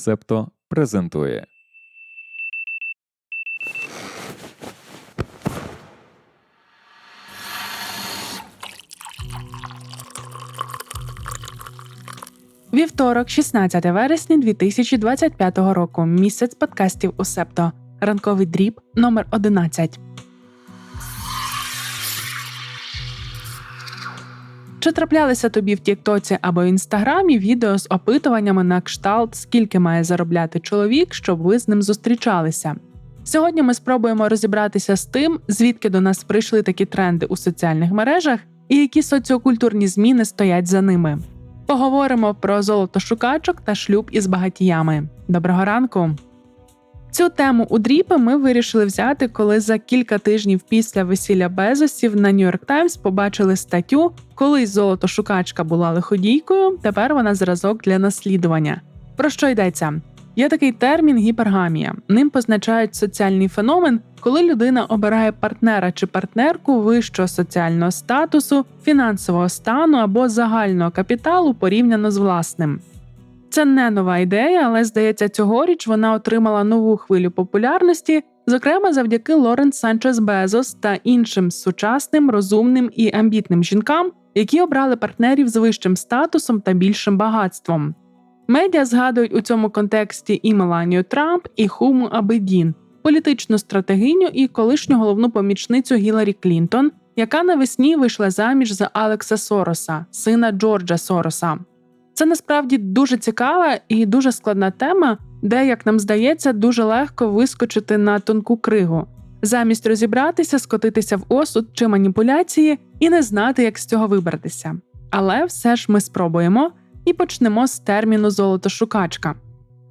Септо презентує. Вівторок, 16 вересня 2025 року. Місяць подкастів у Септо. Ранковий дріб номер 11. Чи траплялися тобі в Тіктоці або Інстаграмі відео з опитуваннями на кшталт, скільки має заробляти чоловік, щоб ви з ним зустрічалися? Сьогодні ми спробуємо розібратися з тим, звідки до нас прийшли такі тренди у соціальних мережах і які соціокультурні зміни стоять за ними. Поговоримо про золотошукачок та шлюб із багатіями. Доброго ранку! Цю тему у дріпи ми вирішили взяти, коли за кілька тижнів після весілля Безосів на Нью-Йорк Таймс побачили статтю, колись золотошукачка була лиходійкою, тепер вона зразок для наслідування. Про що йдеться? Є такий термін гіпергамія. Ним позначають соціальний феномен, коли людина обирає партнера чи партнерку вищого соціального статусу, фінансового стану або загального капіталу порівняно з власним. Це не нова ідея, але здається, цьогоріч вона отримала нову хвилю популярності, зокрема завдяки Лорен Санчес Безос та іншим сучасним, розумним і амбітним жінкам, які обрали партнерів з вищим статусом та більшим багатством. Медіа згадують у цьому контексті і Меланію Трамп, і Хуму Абедін, політичну стратегиню і колишню головну помічницю Гіларі Клінтон, яка навесні вийшла заміж за Алекса Сороса, сина Джорджа Сороса. Це насправді дуже цікава і дуже складна тема, де, як нам здається, дуже легко вискочити на тонку кригу, замість розібратися, скотитися в осуд чи маніпуляції і не знати, як з цього вибратися. Але все ж ми спробуємо і почнемо з терміну золотошукачка.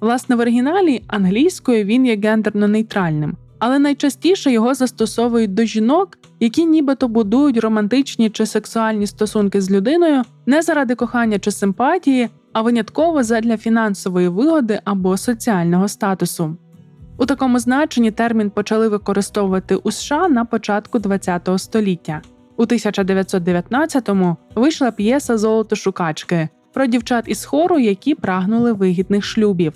Власне, в оригіналі англійською він є гендерно нейтральним, але найчастіше його застосовують до жінок, які нібито будують романтичні чи сексуальні стосунки з людиною не заради кохання чи симпатії, а винятково задля фінансової вигоди або соціального статусу. У такому значенні термін почали використовувати у США на початку ХХ століття. У 1919-му вийшла п'єса Золотошукачки про дівчат із хору, які прагнули вигідних шлюбів.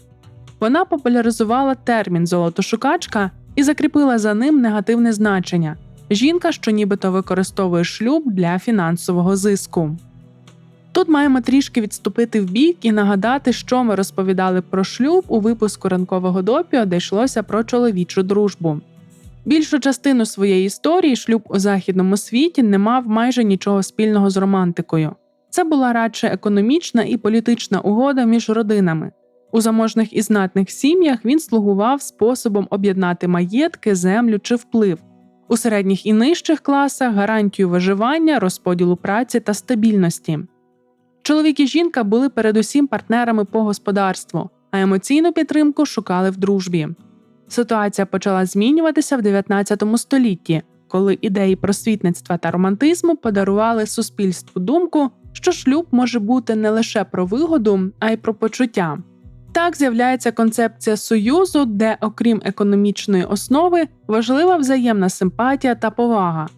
Вона популяризувала термін золотошукачка і закріпила за ним негативне значення жінка, що нібито використовує шлюб для фінансового зиску. Тут маємо трішки відступити в бік і нагадати, що ми розповідали про шлюб у випуску ранкового допіо, де йшлося про чоловічу дружбу. Більшу частину своєї історії шлюб у західному світі не мав майже нічого спільного з романтикою. Це була радше економічна і політична угода між родинами. У заможних і знатних сім'ях він слугував способом об'єднати маєтки, землю чи вплив, у середніх і нижчих класах гарантію виживання, розподілу праці та стабільності. Чоловік і жінка були передусім партнерами по господарству, а емоційну підтримку шукали в дружбі. Ситуація почала змінюватися в 19 столітті, коли ідеї просвітництва та романтизму подарували суспільству думку, що шлюб може бути не лише про вигоду, а й про почуття. Так з'являється концепція союзу, де, окрім економічної основи, важлива взаємна симпатія та повага.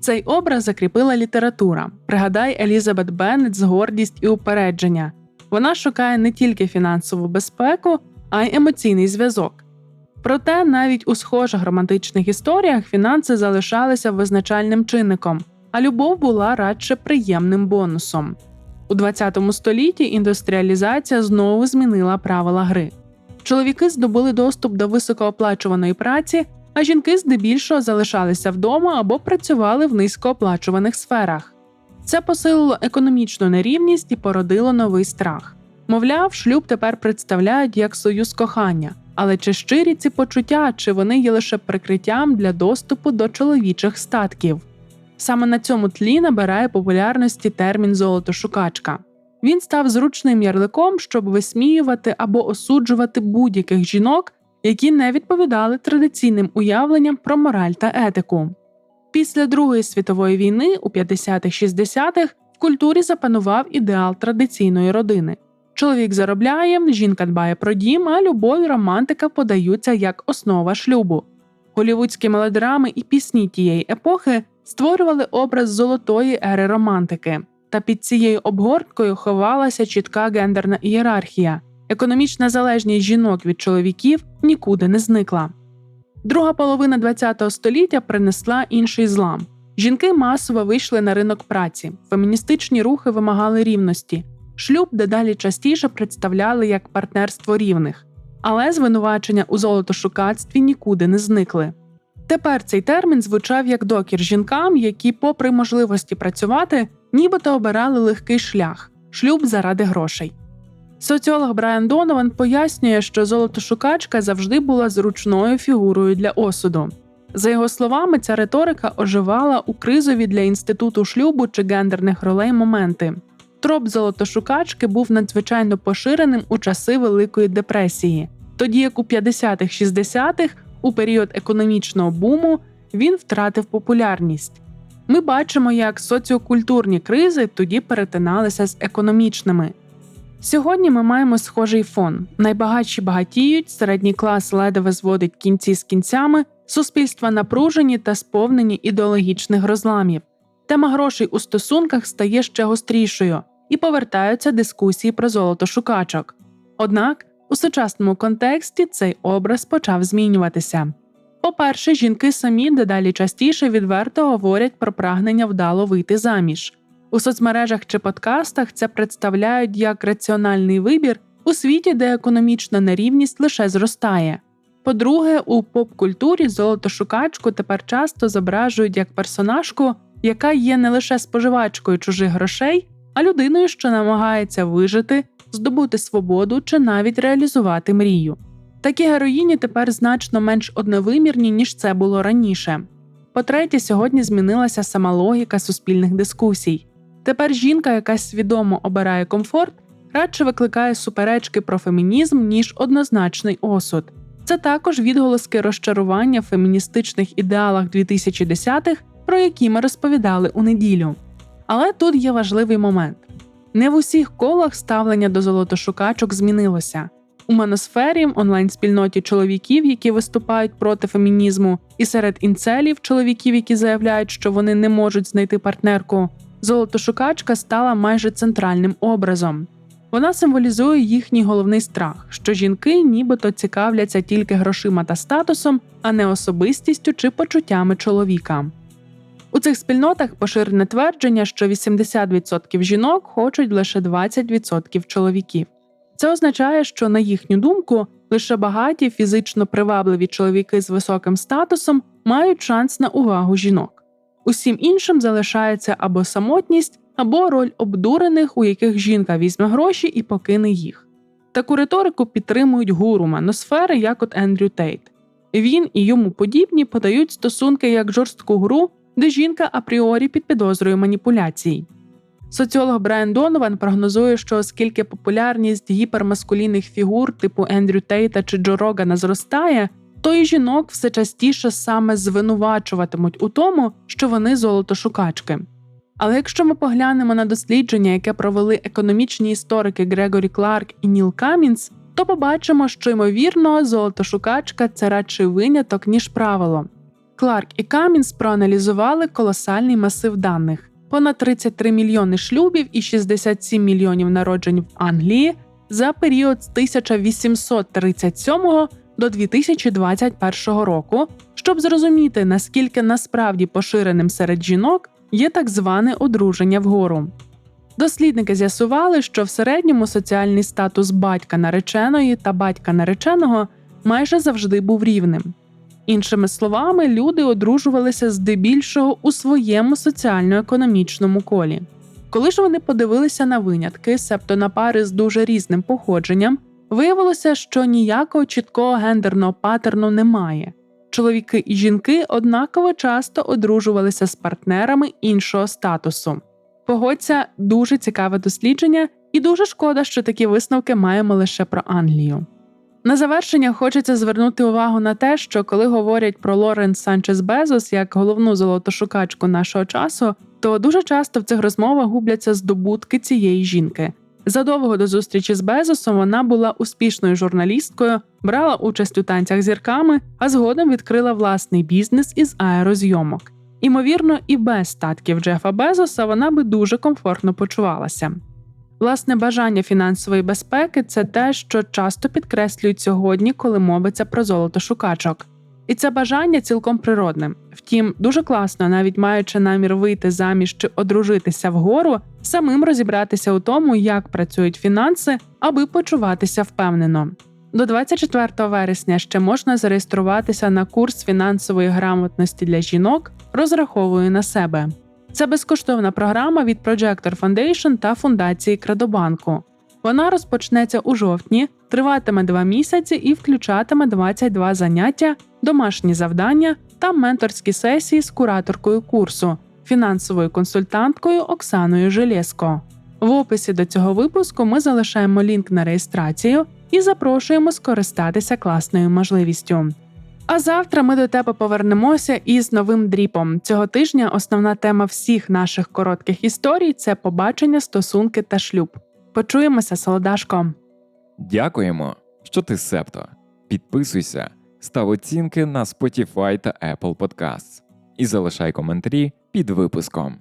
Цей образ закріпила література. Пригадай Елізабет Беннет з гордість і упередження. Вона шукає не тільки фінансову безпеку, а й емоційний зв'язок. Проте навіть у схожих романтичних історіях фінанси залишалися визначальним чинником, а любов була радше приємним бонусом. У 20 столітті індустріалізація знову змінила правила гри. Чоловіки здобули доступ до високооплачуваної праці, а жінки здебільшого залишалися вдома або працювали в низькооплачуваних сферах. Це посилило економічну нерівність і породило новий страх. Мовляв, шлюб тепер представляють як союз кохання, але чи щирі ці почуття, чи вони є лише прикриттям для доступу до чоловічих статків? Саме на цьому тлі набирає популярності термін золотошукачка. Він став зручним ярликом, щоб висміювати або осуджувати будь-яких жінок, які не відповідали традиційним уявленням про мораль та етику. Після Другої світової війни у 50-60-х в культурі запанував ідеал традиційної родини. Чоловік заробляє, жінка дбає про дім, а любов і романтика подаються як основа шлюбу. Голівудські мелодрами і пісні тієї епохи створювали образ золотої ери романтики, та під цією обгорткою ховалася чітка гендерна ієрархія, Економічна залежність жінок від чоловіків нікуди не зникла. Друга половина ХХ століття принесла інший злам. Жінки масово вийшли на ринок праці, феміністичні рухи вимагали рівності, шлюб дедалі частіше представляли як партнерство рівних, але звинувачення у золотошукацтві нікуди не зникли. Тепер цей термін звучав як докір жінкам, які, попри можливості працювати, нібито обирали легкий шлях шлюб заради грошей. Соціолог Брайан Донован пояснює, що золотошукачка завжди була зручною фігурою для осуду. За його словами, ця риторика оживала у кризові для інституту шлюбу чи гендерних ролей моменти. Троп золотошукачки був надзвичайно поширеним у часи Великої депресії, тоді як у 50-х-60-х, у період економічного буму, він втратив популярність. Ми бачимо, як соціокультурні кризи тоді перетиналися з економічними. Сьогодні ми маємо схожий фон: найбагатші багатіють, середній клас ледве зводить кінці з кінцями, суспільства напружені та сповнені ідеологічних розламів. Тема грошей у стосунках стає ще гострішою і повертаються дискусії про золотошукачок. Однак у сучасному контексті цей образ почав змінюватися. По-перше, жінки самі дедалі частіше відверто говорять про прагнення вдало вийти заміж. У соцмережах чи подкастах це представляють як раціональний вибір у світі, де економічна нерівність лише зростає. По-друге, у поп-культурі золотошукачку тепер часто зображують як персонажку, яка є не лише споживачкою чужих грошей, а людиною, що намагається вижити, здобути свободу чи навіть реалізувати мрію. Такі героїні тепер значно менш одновимірні, ніж це було раніше. По-третє, сьогодні змінилася сама логіка суспільних дискусій. Тепер жінка, яка свідомо обирає комфорт, радше викликає суперечки про фемінізм, ніж однозначний осуд. Це також відголоски розчарування в феміністичних ідеалах 2010-х, про які ми розповідали у неділю. Але тут є важливий момент: не в усіх колах ставлення до золотошукачок змінилося. У маносфері, онлайн-спільноті чоловіків, які виступають проти фемінізму, і серед інцелів чоловіків, які заявляють, що вони не можуть знайти партнерку, золотошукачка стала майже центральним образом. Вона символізує їхній головний страх, що жінки нібито цікавляться тільки грошима та статусом, а не особистістю чи почуттями чоловіка. Цих спільнотах поширене твердження, що 80% жінок хочуть лише 20% чоловіків. Це означає, що, на їхню думку, лише багаті фізично привабливі чоловіки з високим статусом мають шанс на увагу жінок. Усім іншим залишається або самотність, або роль обдурених, у яких жінка візьме гроші і покине їх. Таку риторику підтримують гуру маносфери, як от Ендрю Тейт. Він і йому подібні подають стосунки як жорстку гру, де жінка апріорі під підозрою маніпуляцій. Соціолог Брайан Донован прогнозує, що оскільки популярність гіпермаскулінних фігур типу Ендрю Тейта чи Джо Рогана зростає, то і жінок все частіше саме звинувачуватимуть у тому, що вони золотошукачки. Але якщо ми поглянемо на дослідження, яке провели економічні історики Грегорі Кларк і Ніл Камінс, то побачимо, що ймовірно золотошукачка це радше виняток ніж правило. Кларк і Камінс проаналізували колосальний масив даних понад 33 мільйони шлюбів і 67 мільйонів народжень в Англії за період з 1837 до 2021 року, щоб зрозуміти, наскільки насправді поширеним серед жінок є так зване одруження вгору. Дослідники з'ясували, що в середньому соціальний статус батька нареченої та батька нареченого майже завжди був рівним. Іншими словами, люди одружувалися здебільшого у своєму соціально-економічному колі. Коли ж вони подивилися на винятки, себто на пари з дуже різним походженням, виявилося, що ніякого чіткого гендерного патерну немає. Чоловіки і жінки однаково часто одружувалися з партнерами іншого статусу. Погодься дуже цікаве дослідження, і дуже шкода, що такі висновки маємо лише про Англію. На завершення хочеться звернути увагу на те, що коли говорять про Лорен Санчес Безос як головну золотошукачку нашого часу, то дуже часто в цих розмовах губляться здобутки цієї жінки. Задовго до зустрічі з Безосом вона була успішною журналісткою, брала участь у танцях зірками, а згодом відкрила власний бізнес із аерозйомок. Імовірно, і без статків Джефа Безоса вона би дуже комфортно почувалася. Власне, бажання фінансової безпеки це те, що часто підкреслюють сьогодні, коли мовиться про золото шукачок. І це бажання цілком природне. Втім, дуже класно, навіть маючи намір вийти заміж чи одружитися вгору, самим розібратися у тому, як працюють фінанси, аби почуватися впевнено. До 24 вересня ще можна зареєструватися на курс фінансової грамотності для жінок, розраховую на себе. Це безкоштовна програма від Projector Foundation та фундації Кредобанку. Вона розпочнеться у жовтні, триватиме два місяці і включатиме 22 заняття, домашні завдання та менторські сесії з кураторкою курсу, фінансовою консультанткою Оксаною Желєско. В описі до цього випуску ми залишаємо лінк на реєстрацію і запрошуємо скористатися класною можливістю. А завтра ми до тебе повернемося із новим дріпом. Цього тижня основна тема всіх наших коротких історій це побачення, стосунки та шлюб. Почуємося, солодашко. Дякуємо, що ти септо. Підписуйся, став оцінки на Spotify та Apple Podcasts і залишай коментарі під випуском.